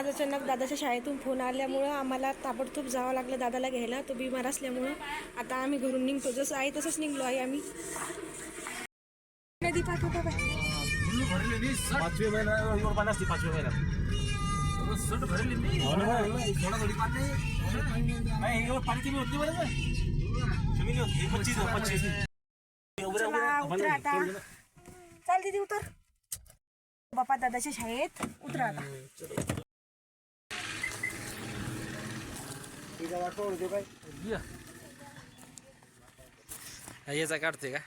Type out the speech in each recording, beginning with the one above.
आज अचानक दादाच्या शाळेतून फोन आल्यामुळं आम्हाला ताबडतोब जावं लागलं दादाला घ्यायला. तो बिमार असल्यामुळं आता आम्ही घरून निघतो. जसं आहे तसंच निघलो आहे आम्ही. नदी होती उतरा आता. चाल दीदी उतर. बापा दादाच्या शाळेत उतरा आता. याचा काढते का?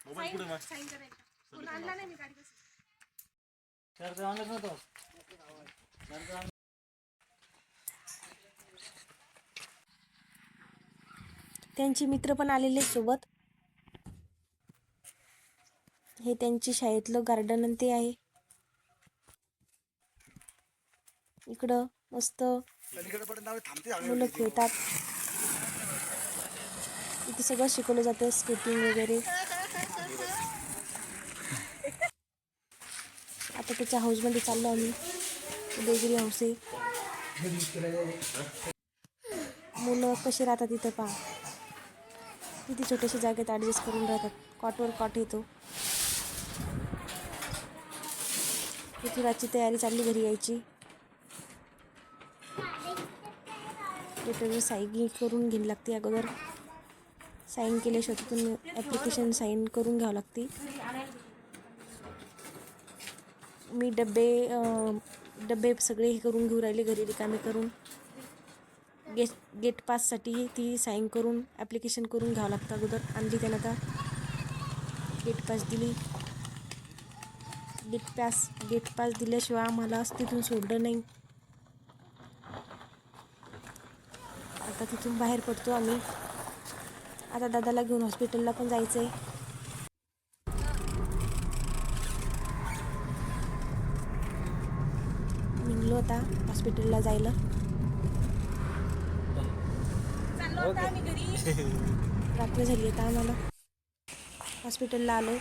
मोबाईल कुठे मग? आणला नाही मी गाडी त्यांचे मित्र पण आलेले सोबत. हे त्यांची शाळेतलं गार्डन ते आहे. इकडं मस्त मुलं खेळतात. इथे सगळं शिकवलं जातं स्केटिंग वगैरे. आता त्याच्या हाऊसमध्ये चाललो आम्ही. उदयगिरी हाऊस आहे. मुलं कसे राहतात तिथं पहा. किती छोट्याशा जागेत ॲडजस्ट करून राहतात. कॉटवर कॉट येतो. ऋतुराजची तयारी चालली घरी यायची? पेपरवर साईन करून घ्यावी लागते अगोदर. साईन केल्याशिवाय तिथून ॲप्लिकेशन साईन करून घ्यावं लागते. मी डबे डबे सगळे हे करून घेऊ राहिले घरी रिकामे करून. गेट गेट पाससाठी ती साईन करून ॲप्लिकेशन करून घ्यावं लागतं अगोदर. आणली त्यानं आता गेट पास दिली. गेट पास गेट पास दिल्याशिवाय आम्हाला तिथून सोडलं नाही. आता तिथून बाहेर पडतो आम्ही. आता दादाला घेऊन हॉस्पिटलला पण जायचं आहे निघलो आता हॉस्पिटलला जायला. रात्र झाली आता आम्हाला. हॉस्पिटलला आलो.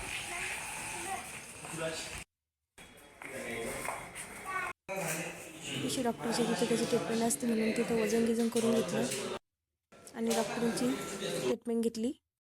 तशी डॉक्टरची तिथे त्याची ट्रीटमेंट असते म्हणून तिथं वजन गिजन करून घेतलं. आणि डॉक्टरांची ट्रीटमेंट घेतली.